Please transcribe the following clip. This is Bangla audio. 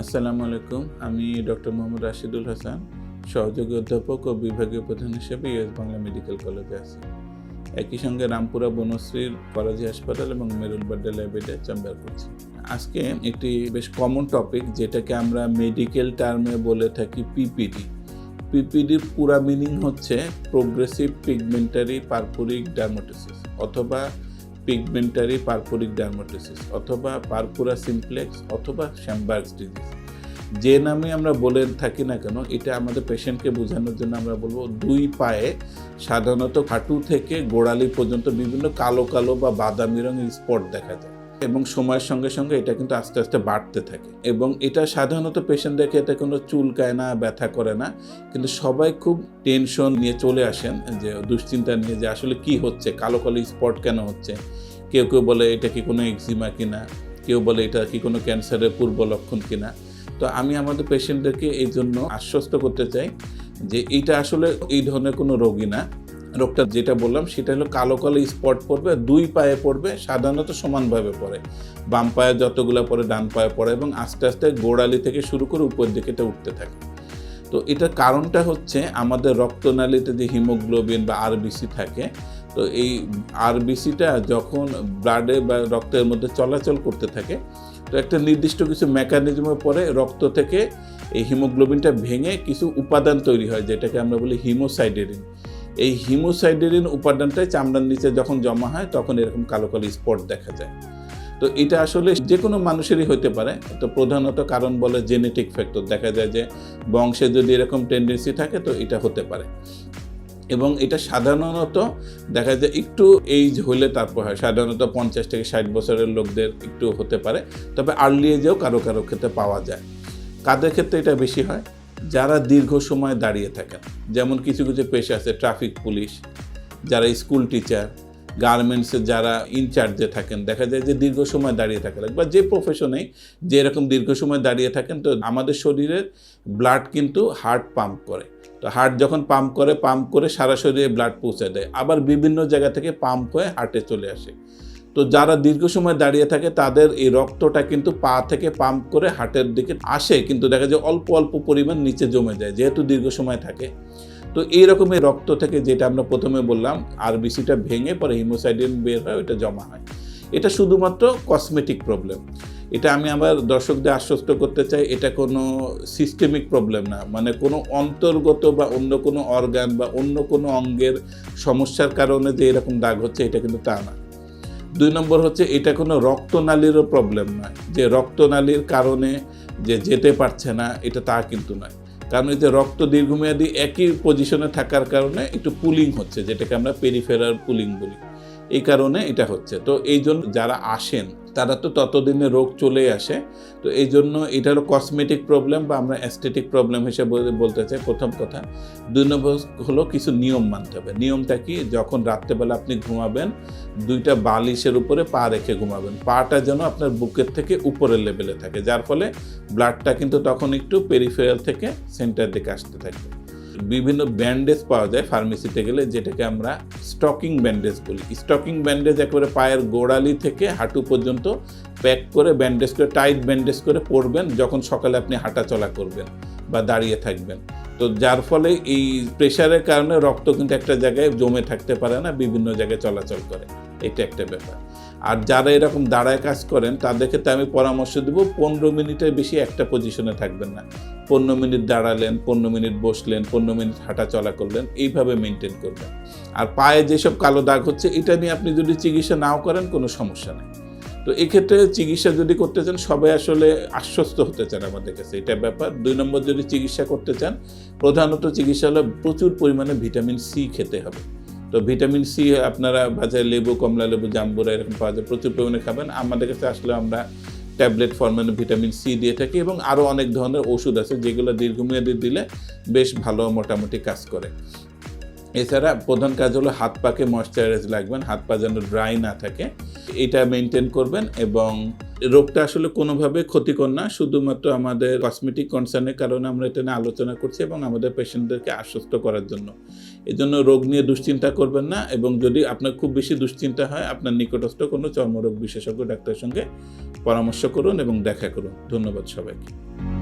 আসসালামু আলাইকুম, আমি ডক্টর মোহাম্মদ রাশিদুল হাসান, সহযোগী অধ্যাপক ও বিভাগীয় প্রধান হিসেবে ইউএস বাংলা মেডিকেল কলেজে আছি। একই সঙ্গে রামপুরা বনশ্রীর করাজি হাসপাতাল এবং মেরুল বাড্ডা ল্যাবেটে চেম্বার করছি। আজকে একটি বেশ কমন টপিক যেটাকে আমরা মেডিকেল টার্মে বলে থাকি পিপিডি পিপিডির পুরা মিনিং হচ্ছে প্রোগ্রেসিভ পিগমেন্টারি পারপুরিক ডার্মাটোসিস অথবা পিগমেন্টারি পারপুরিক ডার্মাটোসিস অথবা পারপুরা সিমপ্লেক্স অথবা শ্যামবার্গস ডিজিজ যে নামে আমরা বলে থাকি না কেন, এটা আমাদের পেশেন্টকে বোঝানোর জন্য আমরা বলব দুই পায়ে সাধারণত হাঁটু থেকে গোড়ালি পর্যন্ত বিভিন্ন কালো কালো বা বাদামি রঙের স্পট দেখা যায়। এবং সময়ের সঙ্গে সঙ্গে এটা কিন্তু আস্তে আস্তে বাড়তে থাকে। এবং এটা সাধারণত পেশেন্টদেরকে এতে কোনো চুলকায় না, ব্যথা করে না। কিন্তু সবাই খুব টেনশন নিয়ে চলে আসেন যে, দুশ্চিন্তা নিয়ে যে আসলে কি হচ্ছে, কালো কালো স্পট কেন হচ্ছে? কেউ কেউ বলে এটা কি কোনো এক্সিমা কিনা? কেউ বলে এটা কি কোনো ক্যান্সারের পূর্ব লক্ষণ কিনা? তো আমি আমাদের পেশেন্টদেরকে এই জন্য আশ্বস্ত করতে চাই যে, এটা আসলে এই ধরনের কোনো রোগী না। রোগটা যেটা বললাম, সেটা হলো কালো কালো স্পট পড়বে, দুই পায়ে পড়বে, সাধারণত সমানভাবে পড়ে। বাম পায়ে যতগুলো পড়ে, ডান পায়ে পড়ে এবং আস্তে আস্তে গোড়ালি থেকে শুরু করে উপর দিকে এটা উঠতে থাকে। তো এটার কারণটা হচ্ছে আমাদের রক্তনালীতে যে হিমোগ্লোবিন বা আরবিসি থাকে, তো এই আরবিসিটা যখন ব্লাডে বা রক্তের মধ্যে চলাচল করতে থাকে, তো একটা নির্দিষ্ট কিছু মেকানিজমের পরে রক্ত থেকে এই হিমোগ্লোবিনটা ভেঙে কিছু উপাদান তৈরি হয়, যেটাকে আমরা বলি হিমোসাইডেরিন। এই হিমোসাইডেরিন উপাদানটাই চামড়ার নিচে যখন জমা হয়, তখন এরকম কালো কালো স্পট দেখা যায়। তো এটা আসলে যে কোনো মানুষেরই হতে পারে। তো প্রধানত কারণ বলে জেনেটিক ফ্যাক্টর দেখা যায় যে, বংশে যদি এরকম টেন্ডেন্সি থাকে, তো এটা হতে পারে। এবং এটা সাধারণত দেখা যায় একটু এইজ হলে তারপর হয়। সাধারণত পঞ্চাশ থেকে ষাট বছরের লোকদের একটু হতে পারে। তবে আর্লি এজেও কারও কারও ক্ষেত্রে পাওয়া যায়। কাদের ক্ষেত্রে এটা বেশি হয়? যারা দীর্ঘ সময় দাঁড়িয়ে থাকেন, যেমন কিছু কিছু পেশা আছে ট্রাফিক পুলিশ যারা স্কুল টিচার গার্মেন্টসে যারা ইনচার্জে থাকেন, দেখা যায় যে দীর্ঘ সময় দাঁড়িয়ে থাকা বা যে প্রফেশনেই যে এরকম দীর্ঘ সময় দাঁড়িয়ে থাকেন, তো আমাদের শরীরের ব্লাড কিন্তু হার্ট পাম্প করে। তো হার্ট যখন পাম্প করে পাম্প করে সারা শরীরে ব্লাড পৌঁছে দেয়। আবার বিভিন্ন জায়গা থেকে পাম্প হয়ে হার্টে চলে আসে। তো যারা দীর্ঘ সময় দাঁড়িয়ে থাকে, তাদের এই রক্তটা কিন্তু পা থেকে পাম্প করে হার্টের দিকে আসে, কিন্তু দেখা যায় অল্প অল্প পরিমাণ নিচে জমে যায়, যেহেতু দীর্ঘ সময় থাকে। তো এই রকমের রক্ত থেকে যেটা আমরা প্রথমে বললাম, আরবিসিটা ভেঙে পরে হিমোসাইডিন বের হয় ওটা জমা হয়। এটা শুধুমাত্র কসমেটিক প্রবলেম। এটা আমি আমার দর্শকদের আশ্বস্ত করতে চাই, এটা কোনো সিস্টেমিক প্রবলেম না। মানে কোনো অন্তর্গত বা অন্য কোনো অর্গান বা অন্য কোনো অঙ্গের সমস্যার কারণে যে এরকম দাগ হচ্ছে, এটা কিন্তু তা না। দুই নম্বর হচ্ছে, এটা কোনো রক্তনালীরও প্রবলেম নয়। যে রক্তনালীর কারণে যে যেতে পারছে না, এটা তা কিন্তু নয়। কারণ যে রক্ত দীর্ঘমেয়াদী একই পজিশনে থাকার কারণে একটু পুলিং হচ্ছে, যেটাকে আমরা পেরিফেরাল পুলিং বলি। এই কারণে এটা হচ্ছে। তো এই জন্য যারা আসেন, তারা তো ততদিনে রোগ চলে আসে। তো এই জন্য এটা হলো কসমেটিক প্রবলেম বা আমরা অ্যাস্থেটিক প্রবলেম হিসেবে বলতে চাই প্রথম কথা। দুই নম্বর হলো কিছু নিয়ম মানতে হবে। নিয়মটা কি? যখন রাত্রেবেলা আপনি ঘুমাবেন, দুইটা বালিশের উপরে পা রেখে ঘুমাবেন। পাটা যেন আপনার বুকের থেকে উপরের লেভেলে থাকে। যার ফলে ব্লাডটা কিন্তু তখন একটু পেরিফেরাল থেকে সেন্টার দিকে আসতে থাকবে। বিভিন্ন ব্যান্ডেজ পাওয়া যায় ফার্মেসিতে গেলে, যেটাকে আমরা স্টকিং ব্যান্ডেজ বলি। স্টকিং ব্যান্ডেজ একেবারে পায়ের গোড়ালি থেকে হাঁটু পর্যন্ত প্যাক করে ব্যান্ডেজ করে, টাইট ব্যান্ডেজ করে পরবেন যখন সকালে আপনি হাঁটা চলা করবেন বা দাঁড়িয়ে থাকবেন। তো যার ফলে এই প্রেশারের কারণে রক্ত কিন্তু একটা জায়গায় জমে থাকতে পারে না, বিভিন্ন জায়গায় চলাচল করে। এটা একটা ব্যাপার। আর যারা এরকম দাঁড়ায় কাজ করেন, তাদের ক্ষেত্রে আমি পরামর্শ দেবো, পনেরো মিনিটের বেশি একটা পজিশনে থাকবেন না। পনেরো মিনিট দাঁড়ালেন, পনেরো মিনিট বসলেন, পনেরো মিনিট হাঁটা চলা করলেন, এইভাবে মেনটেন করবেন। আর পায়ে যেসব কালো দাগ হচ্ছে, এটা নিয়ে আপনি যদি চিকিৎসা নাও করেন, কোনো সমস্যা নেই। তো এক্ষেত্রে চিকিৎসা যদি করতে চান, সবাই আসলে আশ্বস্ত হতে চান আমাদের কাছে, এটা ব্যাপার। দুই নম্বর যদি চিকিৎসা করতে চান, প্রধানত চিকিৎসা হলে প্রচুর পরিমাণে ভিটামিন সি খেতে হবে। তো ভিটামিন সি আপনারা বাজারে লেবু, কমলা লেবু, জাম্বুরা এরকম পাওয়া যায়। প্রচুর পরিমাণে খাবেন। আমাদের কাছে আসলে আমরা ট্যাবলেট ফর্মে ভিটামিন সি দিয়ে থাকি এবং আরও অনেক ধরনের ওষুধ আছে যেগুলো দীর্ঘমেয়াদী দিলে বেশ ভালো মোটামুটি কাজ করে। এছাড়া প্রধান কাজ হলো হাত পাকে ময়শ্চারাইজ লাগবেন, হাত পা যেন ড্রাই না থাকে। এটা মেনটেন করবেন এবং রোগটা আসলে কোনোভাবে ক্ষতিকর না, শুধুমাত্র আমাদের কসমেটিক কনসার্নের কারণে আমরা এটা নিয়ে আলোচনা করছি এবং আমাদের পেশেন্টদেরকে আশ্বস্ত করার জন্য। এজন্য রোগ নিয়ে দুশ্চিন্তা করবেন না এবং যদি আপনার খুব বেশি দুশ্চিন্তা হয়, আপনার নিকটস্থ কোনো চর্মরোগ বিশেষজ্ঞ ডাক্তারের সঙ্গে পরামর্শ করুন এবং দেখা করুন। ধন্যবাদ সবাইকে।